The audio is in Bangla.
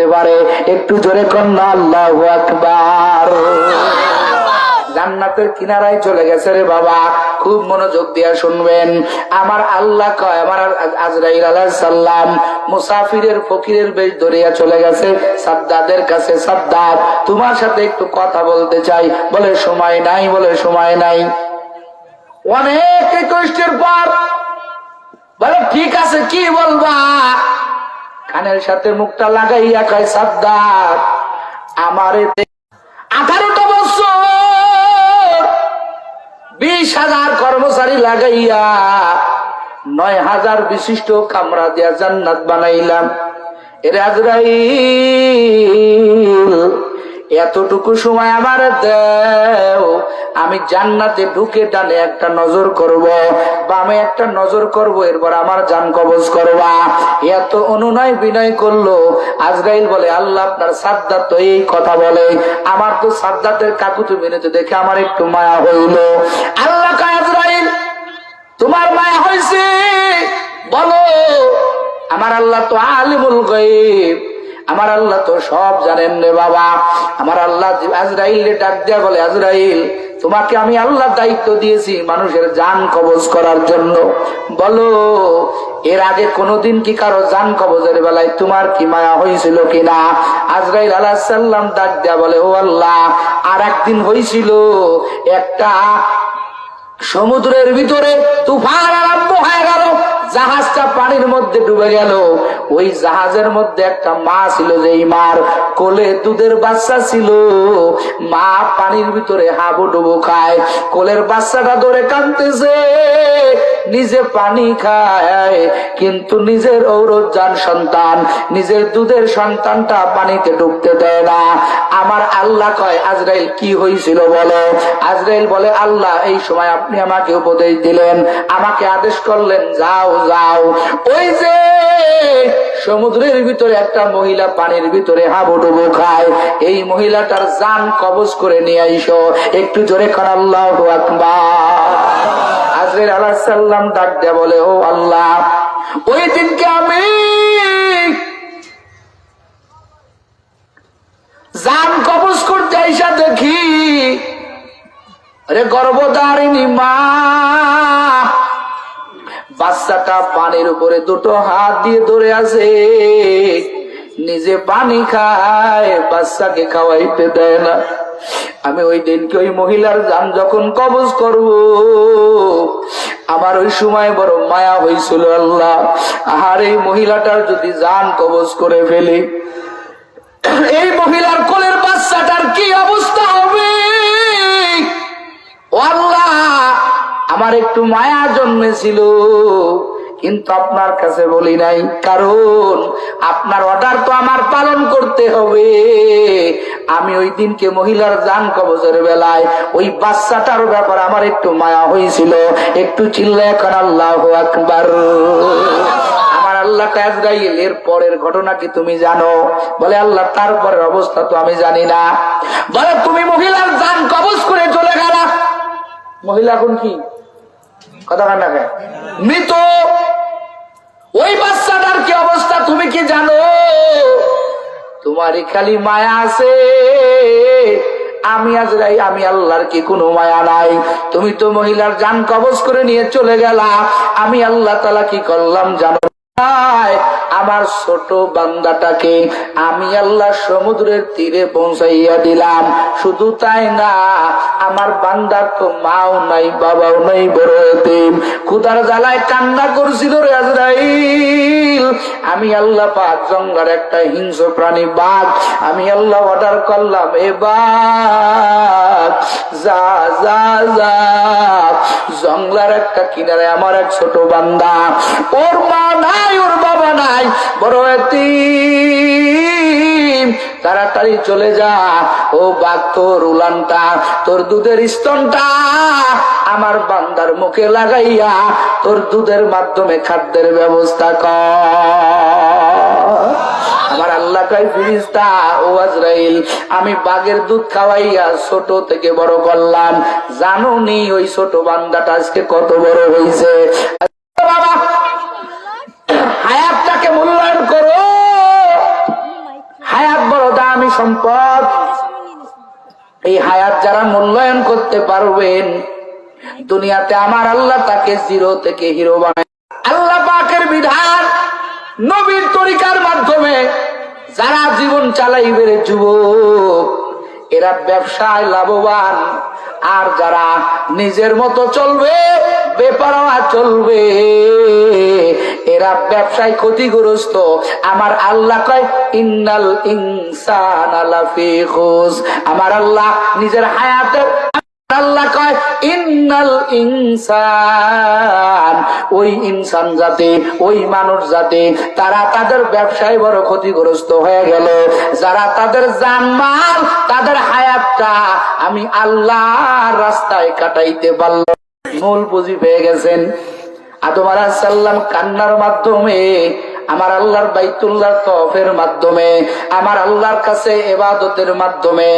করতে পারে। একটু জোরে কন্যা আল্লাহ আকবার। জান্নাতের কিনারায় চলে গেছে রে বাবা, খুব মনোযোগ দিয়া শুনবেন। আমার আল্লাহ কয়, আমার আজরাইল আলাইহিস সালাম, মুসাফিরের ফকিরের বেশ ধরিয়া চলে গেছে, সাদ্দাদের কাছে সাদ্দাদ তোমার সাথে একটু কথা বলতে চাই। বলে সময় নাই, বলে সময় নাই। অনেক রিকোয়েস্টের পর, বলে, ঠিক আছে, কি বলবা? কানের সাথে মুখটা লাগাইয়া কয় সাদ্দার আমার আঠারোটা বছর, বিশ হাজার কর্মচারী লাগাইয়া নয় হাজার বিশিষ্ট কামরা দিয়া জান্নাত বানাইলাম। এর এতটুকু সময় আমার দেও। আমি জান্নাতে ঢুকে টানে একটা নজর করব, বামে একটা নজর করব, এরপর আমার জান কবজ করবা। এত অনুনয় বিনয় করল। আজরাইল বলে, আল্লাহ আপনার সাদ্দাত তো এই কথা বলে। আমার তো সাদ্দাতের কাকুতু মিনতি দেখে আমার একটু মায়া হইল। আল্লাহ আজরাইল, তোমার মায়া হয়েছে বলো, আমার আল্লাহ তো আলিমুল গাইব আমার আল্লাহ তো সব জানেন রে বাবা। আমার আল্লাহ আজরাইল ডাক দেয়া বলে, আজরাইল, তোমাকে আমি আল্লাহ দায়িত্ব দিয়েছি মানুষের জান কবজ করার জন্য। বলো, এর আগে কোনোদিন কি কারও জান কবজের বেলায় তোমার কি মায়া হয়েছিল কিনা? আজরাইল আলাহ সাল্লাম ডাক দেয়া বলে, ও আল্লাহ আর একদিন হয়েছিল একটা সমুদ্রের ভিতরে তুফান আরম্ভ হয়ে গেল। জাহাজটা পানির মধ্যে ডুবে গেল। ওই জাহাজের মধ্যে একটা মা ছিল যেই মার কোলে দুধের বাচ্চা ছিল। মা পানির ভিতরে হাবুডুবু খায়, কোলের বাচ্চাটা ধরে কাঁদতেছে। নিজে পানি খায়, কিন্তু নিজের ঔরজান সন্তান, নিজের দুধের সন্তানটা পানিতে ডুবতে দেয় না। আমার আল্লাহ কয়, আজরাইল, কি হয়েছিল বলো? আজরাইল বলে, আল্লাহ, এই সময় আপনি আমাকে উপদেশ দিলেন, আমাকে আদেশ করলেন, যাও যাও। ওই যে সমুদ্রের ভিতরে একটা মহিলা পানির ভিতরে হাবুডুবু খায়। এই মহিলাটার জান কবজ করে নিয়ে আইসো। একটু জোরে আল্লাহ আজরের আল্লাহ সাল্লাম ডাক দেয়া বলে, ও আল্লাহ, ওই দিনকে আমি জান কবজ করতে আইসা দেখি। আরে গর্ভধারিণী মা বাচ্চাটা পানির উপরে দুটো হাত দিয়ে ধরে আছে। নিজে পানি খায়, বাচ্চাকে খাওয়াইতে দেয় না। আমি ওই দিনকে ওই মহিলার যান যখন কবজ করব, আমার ওই সময় বড় মায়া হয়েছিল আল্লাহ। আর এই মহিলাটার যদি যান কবজ করে ফেলি, এই মহিলার কোলের বাচ্চাটার কি অবস্থা হবে? একটু মায়া জন্মেছিল। কিন্তু আপনার কাছে বলি নাই, কারণ আপনার অর্ডার তো আমার পালন করতে হবে। আমি ওই দিনকে মহিলার জান কবজের বেলায় ওই বাচ্চাটার ব্যাপার আমার একটু মায়া হয়েছিল। একটু চিল্লা এখন আল্লাহ আকবার। আল্লাহ কাজরাইল এর পরের ঘটনা কি তুমি জানো? বলে, আল্লাহ তারপরের অবস্থা তো আমি জানি না। বলে, তুমি মহিলার জান কবজ করে চলে গেলা। মহিলা এখন কি? কথা কান্নাকে মৃত, ওই বাচ্চাটার কি অবস্থা তুমি কি জানো? খালি মায়া আছে। আমি আজ রাই, আমি আল্লাহর কি কোনো মায়া নাই? তুমি তো মহিলার যান কবজ করে নিয়ে চলে গেলা। আমি আল্লাহ তালা কি করলাম জানো? আমার ছোট বান্দাটাকে আমি আল্লাহ সমুদ্রের তীরে পৌঁছাইয়া দিলাম। শুধু তাই না, আমার বান্দার তো মাও নাই, বাবাও নাই, বড় খুদার জ্বালায় কান্না করছিল আমি আল্লাহ পাক জঙ্গার একটা হিংস্র প্রাণী বাঘ। আমি আল্লাহ অর্ডার করলাম, এ জঙ্গলার একটা কিনারে আমার এক ছোট বান্দা, ওর মা নাই ওর বাবা নাই, বড় এতিম। তাড়াতাড়ি চলে যা, ও বাঘ তোর উলানটা, তোর দুধের স্তনটা আমার বান্দার মুখে লাগাইয়া তোর দুধের মাধ্যমে খাদ্যের ব্যবস্থা কর। আমার আল্লাহ কাই ফিরিস্তা ও আজরাইল, আমি বাঘের দুধ খাওয়াইয়া ছোট থেকে বড় করলাম। জানো নি ওই ছোট বান্দাটা আজকে কত বড় হয়েছে বাবা হায়াতটাকে মূল্যায়ন করো সম্পদ। এই হায়াত যারা মূল্যায়ন করতে পারবেন, দুনিয়াতে আমার আল্লাহ তাকে জিরো থেকে হিরো বানায়। আল্লাহ পাকের বিধান নবীর তরিকার মাধ্যমে যারা জীবন চালাইবে রে যুবক, এরা ব্যবসায় লাভবান। আর যারা নিজের মতো চলবে বেপারোয়া চলবে। এরা ব্যবসায় ক্ষতিগ্রস্ত। আমার আল্লাহ কয়, ইন্নাল ইনসান আমার আল্লাহ নিজের হায়াতের আল্লাহ কয়, ইন্নাল ইনসান। ওই ইনসান জাতি, ওই মানুষ জাতি, তারা তাদের ব্যবসায় বড় ক্ষতিগ্রস্ত হয়ে গেল। যারা তাদের জানমাল, তাদের হায়াতটা আমি আল্লাহ রাস্তায় কাটাইতে পারল মূল পুঁজি পেয়ে গেছেন। আদম আলাহাল্লাম কান্নার মাধ্যমে আমার আল্লাহর বাইতুল্লাহ তফের মাধ্যমে আমার আল্লাহর কাছে এবাদতের মাধ্যমে